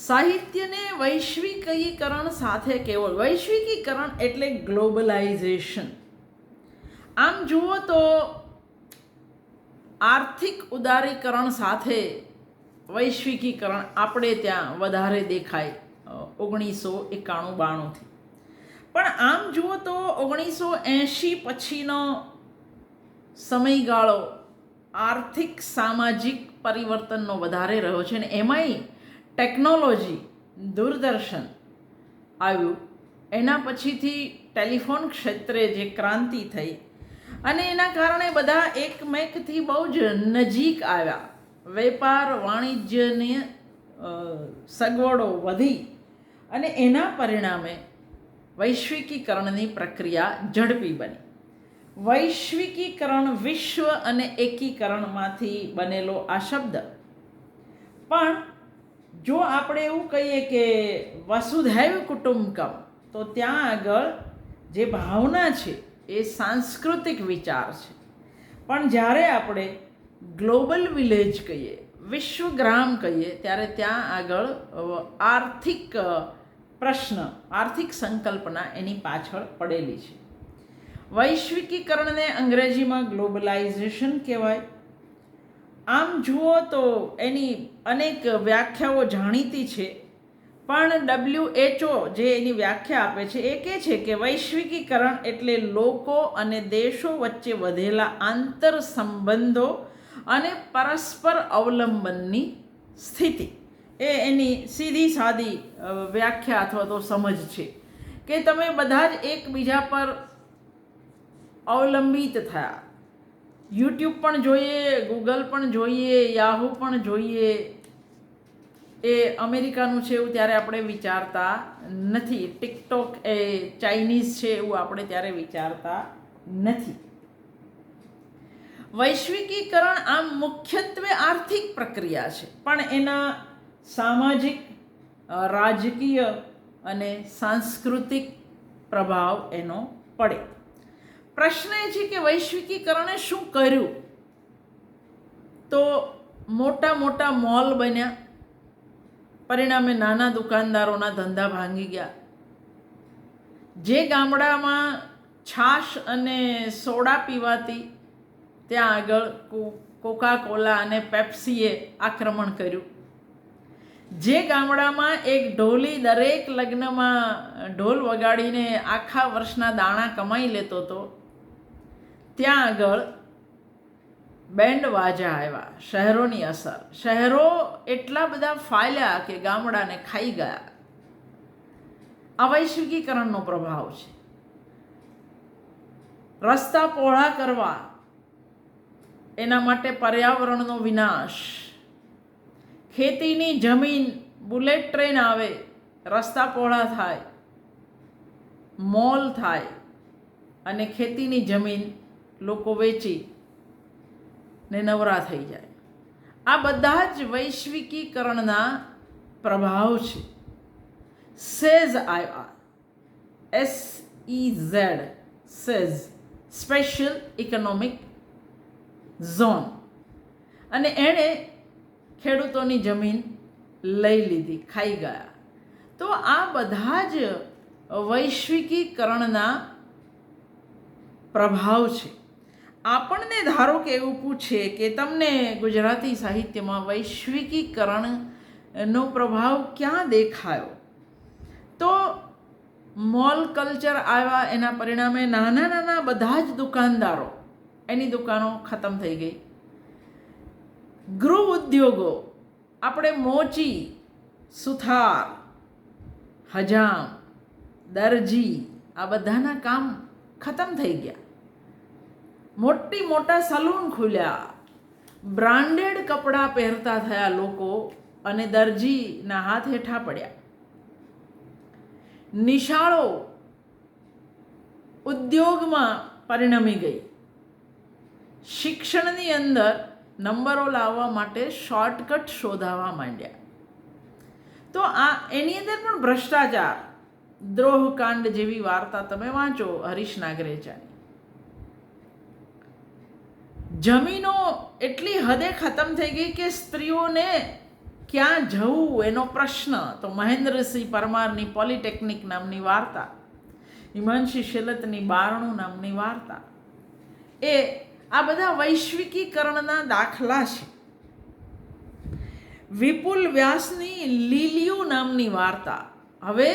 સાહિત્યને વૈશ્વિકીકરણ સાથે કેવળ વૈશ્વિકીકરણ એટલે ગ્લોબલાઇઝેશન. આમ જુઓ તો આર્થિક ઉદારીકરણ સાથે વૈશ્વિકીકરણ આપણે ત્યાં વધારે દેખાય ઓગણીસો એકાણું બાણુંથી. પણ આમ જુઓ તો ઓગણીસો એંશી પછીનો સમયગાળો આર્થિક સામાજિક પરિવર્તનનો વધારે રહ્યો છે અને એમાંય ટેકનોલોજી, દૂરદર્શન, આવ્યું. એના પછીથી ટેલિફોન ક્ષેત્રે જે ક્રાંતિ થઈ અને એના કારણે બધા એકમેકથી બહુ જ નજીક આવ્યા. વેપાર, વાણિજ્યની સગવડો વધી અને એના પરિણામે વૈશ્વિકીકરણની પ્રક્રિયા ઝડપી બની. વૈશ્વિકીકરણ વિશ્વ અને એકીકરણમાંથી બનેલો આ શબ્દ. પણ જો આપણે એવું કહીએ કે વસુધૈવ કુટુંબકમ, તો ત્યાં આગળ જે ભાવના છે એ સાંસ્કૃતિક વિચાર છે. પણ જ્યારે આપણે ગ્લોબલ વિલેજ કહીએ વિશ્વગ્રામ કહીએ, ત્યારે ત્યાં આગળ આર્થિક પ્રશ્ન, આર્થિક સંકલ્પના એની પાછળ પડેલી છે. વૈશ્વિકીકરણને અંગ્રેજીમાં ગ્લોબલાઇઝેશન કહેવાય. આમ જુઓ તો એની અનેક વ્યાખ્યાઓ જાણીતી છે, પણ ડબલ્યુ એચઓ જે એની વ્યાખ્યા આપે છે એ કહે છે કે વૈશ્વિકીકરણ એટલે લોકો અને દેશો વચ્ચે વધેલા આંતર સંબંધો અને પરસ્પર અવલંબનની સ્થિતિ. એ એની સીધી સાદી વ્યાખ્યા અથવા તો સમજ છે કે તમે બધા જ એકબીજા પર અવલંબિત થયા. યુટ્યુબ પણ જોઈએ ગૂગલ પણ જોઈએ યાહુ પણ જોઈએ. એ અમેરિકાનું છે એવું ત્યારે આપણે વિચારતા નથી. ટિકટોક એ ચાઇનીઝ છે એવું આપણે ત્યારે વિચારતા નથી. વૈશ્વિકીકરણ આમ મુખ્યત્વે આર્થિક પ્રક્રિયા છે, પણ એના સામાજિક રાજકીય અને સાંસ્કૃતિક પ્રભાવ એનો પડે. પ્રશ્ન એ છે કે વૈશ્વિકીકરણે શું કર્યું? તો મોટા મોટા મોલ બન્યા. પરિણામે નાના દુકાનદારોના ધંધા ભાંગી ગયા. જે ગામડામાં છાશ અને સોડા પીવાતી, ત્યાં આગળ કોકા કોલા અને પેપ્સીએ આક્રમણ કર્યું. જે ગામડામાં એક ઢોલી દરેક લગ્નમાં ઢોલ વગાડીને આખા વર્ષના દાણા કમાઈ લેતો હતો ત્યાં આગળ બેન્ડ વાજા આવ્યા, શહેરોની અસર. શહેરો એટલા બધા ફાલ્યા કે ગામડાને ખાઈ ગયા. આ વૈશ્વિકીકરણનો પ્રભાવ છે. રસ્તા પહોળા કરવા એના માટે પર્યાવરણનો વિનાશ. ખેતીની જમીન, બુલેટ ટ્રેન આવે, રસ્તા પહોળા થાય, મોલ થાય અને ખેતીની જમીન લોકો વેચી ને નવરા થઈ જાય. આ બધા જ વૈશ્વિકીકરણના પ્રભાવ છે. SEZ R. S E Z SEZ. Special economic zone. અને એણે ખેડૂતોની જમીન લઈ લીધી, ખાઈ ગયા. તો આ બધા જ વૈશ્વિકીકરણના પ્રભાવ છે. આપણને ધારો કે એવું પૂછે કે તમને ગુજરાતી સાહિત્યમાં વૈશ્વિકીકરણનો પ્રભાવ ક્યાં દેખાયો? તો મોલ કલ્ચર આવ્યા, એના પરિણામે નાના નાના બધા જ દુકાનદારો, એની દુકાનો ખતમ થઈ ગઈ. ગૃહ ઉદ્યોગો, આપણે મોચી, સુથાર, હજામ, દરજી, આ બધાના કામ ખતમ થઈ ગયા. મોટી મોટા સલૂન ખુલ્યા. બ્રાન્ડેડ કપડાં પહેરતા થયા લોકો અને દરજીના હાથ હેઠા પડ્યા. નિશાળો ઉદ્યોગમાં પરિણમી ગઈ. શિક્ષણની અંદર નંબરો લાવવા માટે શોર્ટકટ શોધાવા માંડ્યા. તો આ એની અંદર પણ ભ્રષ્ટાચાર, દ્રોહકાંડ જેવી વાર્તા તમે વાંચો હરીશ નાગરેચાની જમીનો એટલી હદે ખતમ થઈ ગઈ કે સ્ત્રીઓને ક્યાં જવું એનો પ્રશ્ન. તો મહેન્દ્રસિંહ પરમારની પોલિટેકનિક નામની વાર્તા, હિમાંશી શિલતની બારણું નામની વાર્તા, એ આ બધા વૈશ્વિકીકરણના દાખલા છે. વિપુલ વ્યાસની લીલિયું નામની વાર્તા, હવે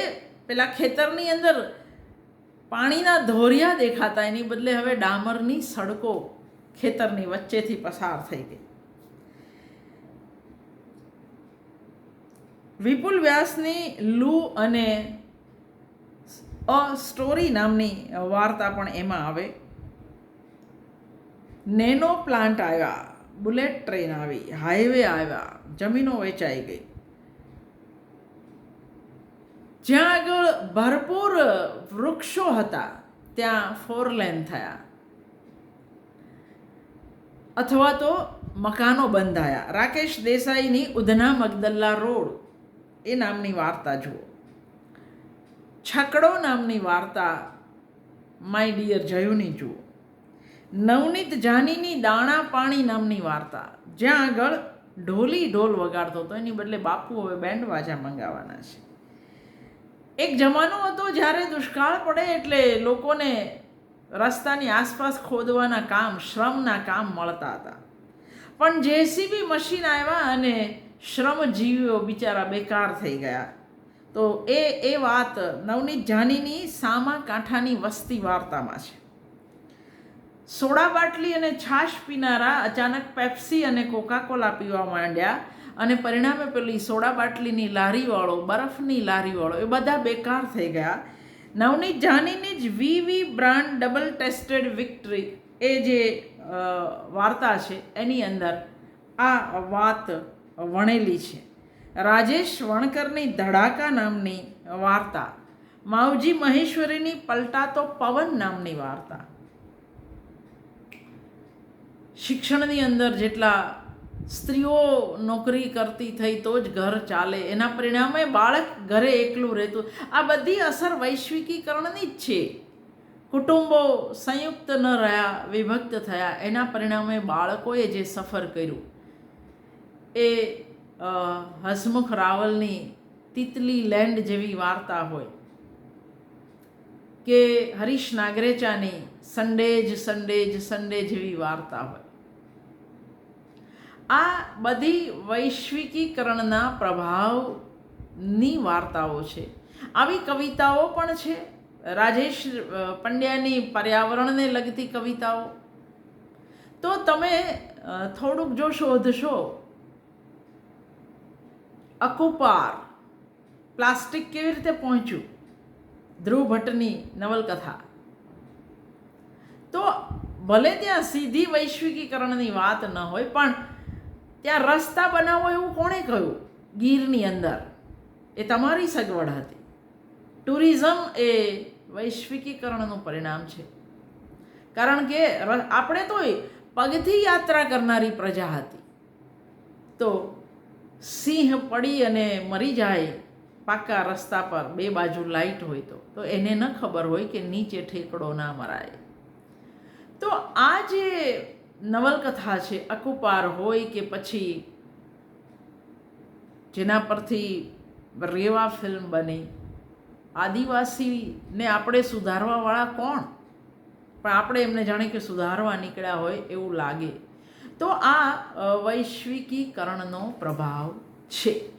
પેલા ખેતરની અંદર પાણીના ધોરિયા દેખાતા, એની બદલે હવે ડામરની સડકો ખેતરની વચ્ચેથી પસાર થઈ ગઈ. વિપુલ વ્યાસની લૂ અને અ સ્ટોરી નામની વાર્તા પણ એમાં આવે. નેનો પ્લાન્ટ આવ્યા, બુલેટ ટ્રેન આવી, હાઈવે આવ્યા, જમીનો વેચાઈ ગઈ. જ્યાં આગળ ભરપૂર વૃક્ષો હતા, ત્યાં ફોર લેન થયા. અથવા તો મકાનો બંધાયા. રાકેશ દેસાઈની ઉધના મગદલ્લા રોડ. એ નામની વાર્તા જુઓ. છકડો નામની વાર્તા માય ડિયર જયુની જુઓ. નવનીત જાનીની દાણા પાણી નામની વાર્તા. જ્યાં આગળ ઢોલી ઢોલ વગાડતો હતો. એની બદલે બાપુ હવે બેન્ડ વાજા મંગાવવાના છે. એક જમાનો હતો જ્યારે દુષ્કાળ પડે એટલે લોકોને રસ્તાની આસપાસ ખોદવાના કામ, શ્રમના કામ મળતા હતા. પણ જેસીબી મશીન આવ્યા અને શ્રમજીવીઓ બિચારા બેકાર થઈ ગયા. તો એ એ વાત નવનીત જાનીની સામા કાંઠાની વસ્તી વાર્તામાં છે. સોડા બાટલી અને છાશ પીનારા અચાનક પેપ્સી અને કોકાકોલા પીવા માંડ્યા અને પરિણામે પેલી સોડા બાટલીની લારીવાળો, બરફની લારીવાળો એ બધા બેકાર થઈ ગયા. નવનીત જાનીની જ V V brand double tested victory. એ જે વાર્તા છે, એની અંદર આ વાત વણેલી છે. રાજેશ વણકરની ધડાકા નામની વાર્તા. માવજી મહેશ્વરીની પલટાતો પવન નામની વાર્તા. શિક્ષણની અંદર જેટલા સ્ત્રીઓ નોકરી કરતી થઈ તો જ ઘર ચાલે. એના પરિણામે બાળક ઘરે એકલું રહેતું. આ બધી અસર વૈશ્વિકીકરણની જ છે. કુટુંબો સંયુક્ત ન રહ્યા, વિભક્ત થયા. એના પરિણામે બાળકોએ જે સફર કર્યું એ હસમુખ રાવલની તિતલી લેન્ડ જેવી વાર્તા હોય કે હરીશ નાગરેચાની સન્ડેજ સન્ડેજ સન્ડે જેવી વાર્તા હોય. આ બધી વૈશ્વિકીકરણના પ્રભાવની વાર્તાઓ છે. આવી કવિતાઓ પણ છે. રાજેશ પંડ્યાની પર્યાવરણને લગતી કવિતાઓ. તો તમે થોડુંક જો શોધશો. અકુપાર, પ્લાસ્ટિક કેવી રીતે પહોંચ્યું? ધ્રુવ ભટ્ટની નવલકથા. તો ભલે ત્યાં સીધી વૈશ્વિકીકરણની વાત ન હોય, પણ ત્યાં રસ્તા બનાવો એવું કોણે કહ્યું? ગીરની અંદર. એ તમારી સગવડ હતી. ટુરિઝમ એ વૈશ્વિકીકરણનું પરિણામ છે. કારણ કે આપણે તો પગથી યાત્રા કરનારી પ્રજા હતી. તો સિંહ પડી અને મરી જાય પાકા રસ્તા પર બે બાજુ લાઈટ હોય તો તો એને ન ખબર હોય કે નીચે ઠેકડો ના મરાય. તો આ જે નવલકથા છે, અકુપાર હોય કે પછી જેના પરથી રેવા ફિલ્મ બની. આદિવાસીને આપણે સુધારવાવાળા કોણ? પણ આપણે એમને જાણે કે સુધારવા નીકળ્યા હોય એવું લાગે. તો આ વૈશ્વિકીકરણનો પ્રભાવ છે.